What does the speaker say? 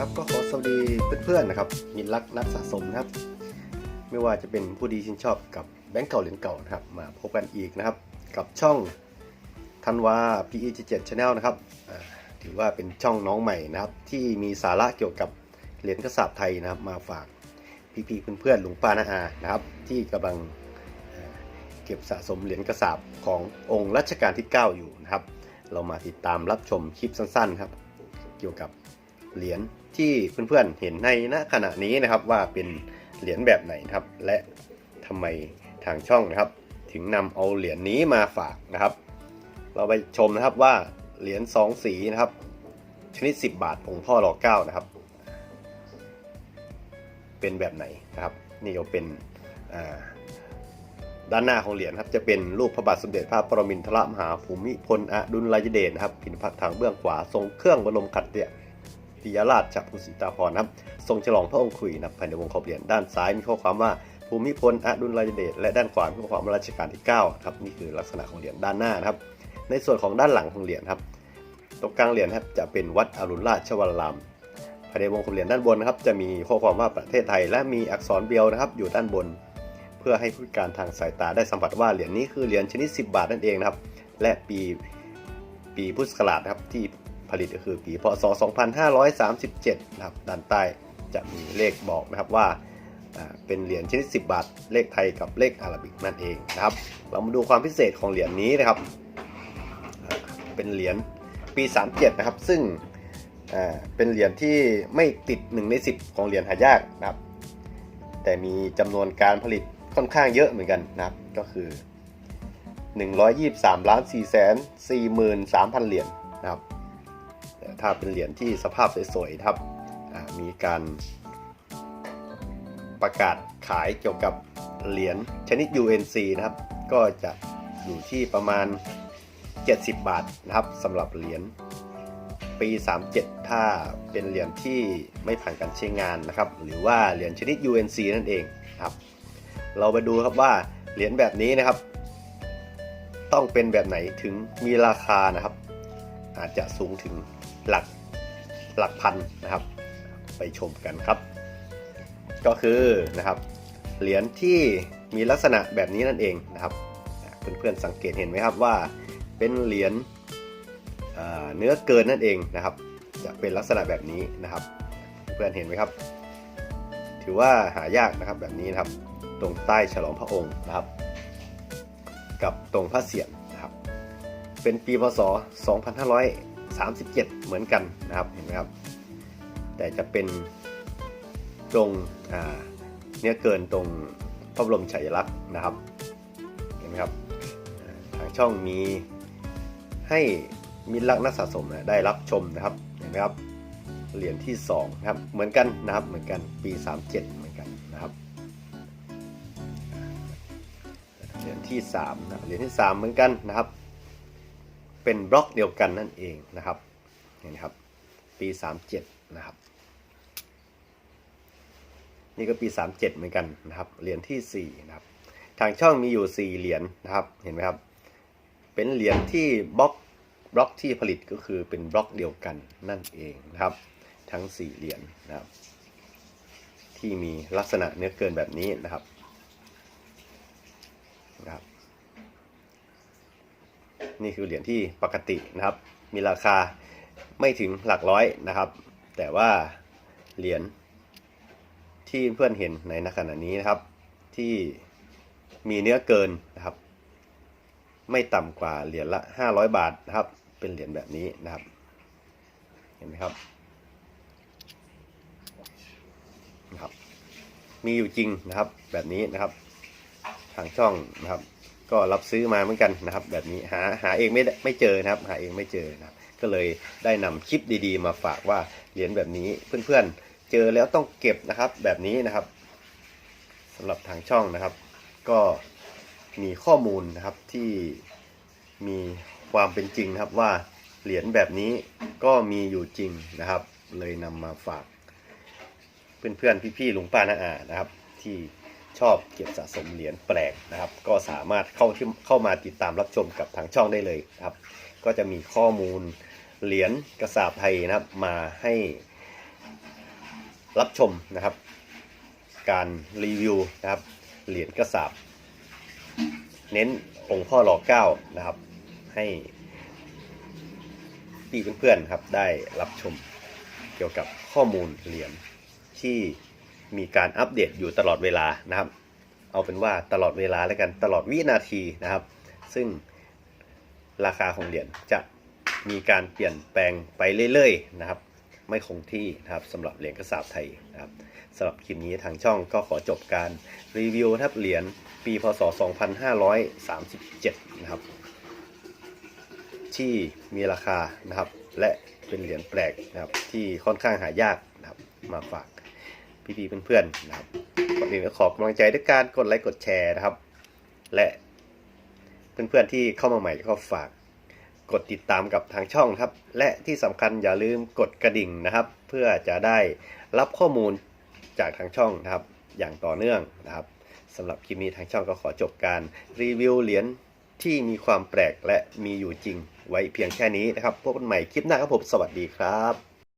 ก็ขอสวัสดีเพื่อนๆนะครับมิรักนักสะสมนะครับ ไม่ว่าจะเป็นผู้ดีชื่นชอบกับแบงค์เก่าเหรียญเก่านะครับ มาพบกันอีกนะครับ กับช่องธันวา PE7 Channel นะครับถือว่าเป็นช่องน้องใหม่นะครับ ที่มีสาระเกี่ยวกับเหรียญกระสาบไทยนะครับ มาฝากพี่ๆเพื่อนๆหลุงป้านาอานะครับ ที่กำลังเอ่อเก็บสะสมเหรียญกระสาบขององค์รัชกาลที่ 9 อยู่นะครับ เรามาติดตามรับชมคลิปสั้นๆครับ เกี่ยวกับ เหรียญที่เพื่อนๆเห็นในณขณะนี้นะครับว่าเป็นเหรียญแบบไหนครับ และทำไมทางช่องนะครับ ถึงนำเอาเหรียญนี้มาฝากนะครับ เราไปชมนะครับว่าเหรียญสองสีนะครับ ชนิด 10 บาทองค์พ่อรอเก้านะครับ เป็นแบบไหนนะครับ นี่ก็เป็นด้านหน้าของเหรียญครับจะเป็นรูปพระบาทสมเด็จพระปรมินทรมหาภูมิพลอดุลยเดชนะครับ พินพัฒน์ทางเบื้องขวาทรงเครื่องบรมขัตติย พิยราชจากภูสิตาพรนะครับทรงฉลองพระองค์ขลุยนะภายในวงขอบเหรียญด้านซ้ายมีข้อความว่าภูมิพลอดุลยเดชและด้านขวามีข้อความว่ารัชกาลที่9ครับนี่คือลักษณะของเหรียญด้านหน้านะครับ ในส่วนของด้านหลังของเหรียญครับตรงกลางเหรียญครับจะเป็นวัดอรุณราชวรารามภายในวงขอบเหรียญด้านบนนะครับจะมีข้อความว่าประเทศไทย และมีอักษรเบียวนะครับอยู่ด้านบน เพื่อให้ผู้การทางสายตาได้สัมผัสว่าเหรียญนี้คือเหรียญชนิด 10 บาทนั่นเองนะครับและปีปีพุทธศักราชนะครับที่ ผลิตก็คือปีพศ 2537 นะครับด้านใต้จะมีเลขบอกนะครับว่าเป็นเหรียญชนิด 10 บาท เลขไทยกับเลขอาราบิกนั่นเองนะครับ เรามาดูความพิเศษของเหรียญนี้นะครับ เป็นเหรียญปี 37 นะครับ ซึ่งเป็นเหรียญที่ไม่ติด 1 ใน 10 ของเหรียญหายากนะครับ แต่มีจำนวนการผลิตค่อนข้างเยอะเหมือนกันนะครับ ก็คือ 123ล้าน4แสน43,000 เหรียญนะครับแต่ ถ้าเป็นเหรียญที่สภาพสวยๆนะครับอ่ามีการประกาศขายเกี่ยวกับเหรียญชนิด UNC นะครับ ก็จะอยู่ที่ประมาณ 70 บาทนะครับสำหรับเหรียญปี 37 ถ้าเป็นเหรียญที่ไม่ผ่านการใช้งานนะครับ หรือว่าเหรียญชนิด UNC นั่นเองครับ เราไปดูครับว่าเหรียญแบบนี้นะครับ ต้องเป็นแบบไหนถึงมีราคานะครับ อาจจะสูงถึง หลักหลักพันนะครับ ไปชมกันครับ ก็คือนะครับเหรียญที่มีลักษณะแบบนี้นั่นเองนะครับเพื่อนๆสังเกตเห็นไหมครับว่าเป็นเหรียญเนื้อเกินนั่นเองนะครับ จะเป็นลักษณะแบบนี้นะครับ เพื่อนๆเห็นไหมครับ ถือว่าหายากนะครับแบบนี้นะครับ ตรงใต้ฉลองพระองค์นะครับ กับตรงพระเศียรนะครับ เป็นปีพศ 37 เหมือนกันนะครับเห็นไหมครับ แต่จะเป็นตรงเนื้อเกินตรงพระบรมฉายาลักษณ์นะครับเห็นไหมครับทางช่องมีให้มิตรรักนักสะสมได้รับชมนะครับเห็นไหมครับเหรียญที่2นะครับเหมือนกันนะครับเหมือนกันปี 37 เหมือนกันนะครับเหรียญที่3นะเหรียญที่ 3 เหมือนกันนะครับ เป็นบล็อกเดียวกันนั่นเองนะครับเห็นไหมครับ ปี 37 นะครับ นี่ก็ปี 37 เหมือนกันนะครับ เหรียญที่ 4 นะครับ ทางช่องมีอยู่ 4 เหรียญนะครับ เห็นไหมครับ เป็นเหรียญที่บล็อกบล็อกที่ผลิตก็คือเป็นบล็อกเดียวกันนั่นเองนะครับ ทั้ง 4 เหรียญนะครับ ที่มีลักษณะเนื้อเกินแบบนี้นะครับนะครับ นี่คือเหรียญที่ปกตินะครับ มีราคาไม่ถึงหลักร้อยนะครับ แต่ว่าเหรียญที่เพื่อนเห็นในขณะนี้นะครับ ที่มีเนื้อเกินนะครับ ไม่ต่ำกว่าเหรียญละ 500 บาทนะครับ เป็นเหรียญแบบนี้นะครับ เห็นไหมครับนะครับ มีอยู่จริงนะครับแบบนี้นะครับ ทางช่องนะครับ ก็รับซื้อมาเหมือนกันนะครับ แบบนี้หาหาเองไม่ได้ไม่เจอนะครับ หาเองไม่เจอนะครับ ก็เลยได้นำคลิปดีๆ มาฝากว่าเหรียญแบบนี้เพื่อนๆ เจอแล้วต้องเก็บนะครับ แบบนี้นะครับสำหรับทางช่องนะครับ ก็มีข้อมูลนะครับที่มีความเป็นจริงนะครับว่าเหรียญแบบนี้ก็มีอยู่จริงนะครับ เลยนำมาฝาก เพื่อนๆพี่ๆลุงป้าน้าอานะครับ ที่ ชอบเก็บสะสมเหรียญแปลกนะครับ ก็สามารถเข้าที่เข้ามาติดตามรับชมกับทางช่องได้เลยครับ ก็จะมีข้อมูลเหรียญกระสาบไทยนะครับมาให้รับชมนะครับ การรีวิวนะครับเหรียญกระสาบเน้นองค์พ่อหล่อเก้านะครับ ให้พี่เพื่อนๆครับได้รับชมเกี่ยวกับข้อมูลเหรียญที่ มีการอัปเดตอยู่ตลอดเวลานะครับ เอาเป็นว่าตลอดเวลาแล้วกันตลอดวินาทีนะครับ ซึ่งราคาของเหรียญจะมีการเปลี่ยนแปลงไปเรื่อยๆนะครับ ไม่คงที่นะครับสำหรับเหรียญกระสาบไทยนะครับสำหรับคลิปนี้ทางช่องก็ขอจบการรีวิวนะครับเหรียญปีพศ 2537 นะครับ ที่มีราคานะครับ และเป็นเหรียญแปลกนะครับที่ค่อนข้างหายากนะครับมาฝาก พี่ๆเพื่อนๆนะครับก่อนอื่นก็ขอกำลังใจด้วยการกดไลค์กดแชร์นะครับ และเพื่อนๆที่เข้ามาใหม่ก็ฝากกดติดตามกับทางช่องครับ และที่สำคัญอย่าลืมกดกระดิ่งนะครับ เพื่อจะได้รับข้อมูลจากทางช่องนะครับ อย่างต่อเนื่องนะครับสำหรับคลิปนี้ทางช่องก็ขอจบการรีวิวเหรียญที่มีความแปลกและมีอยู่จริง ไว้เพียงแค่นี้นะครับ พบกันใหม่คลิปหน้าครับผมสวัสดีครับ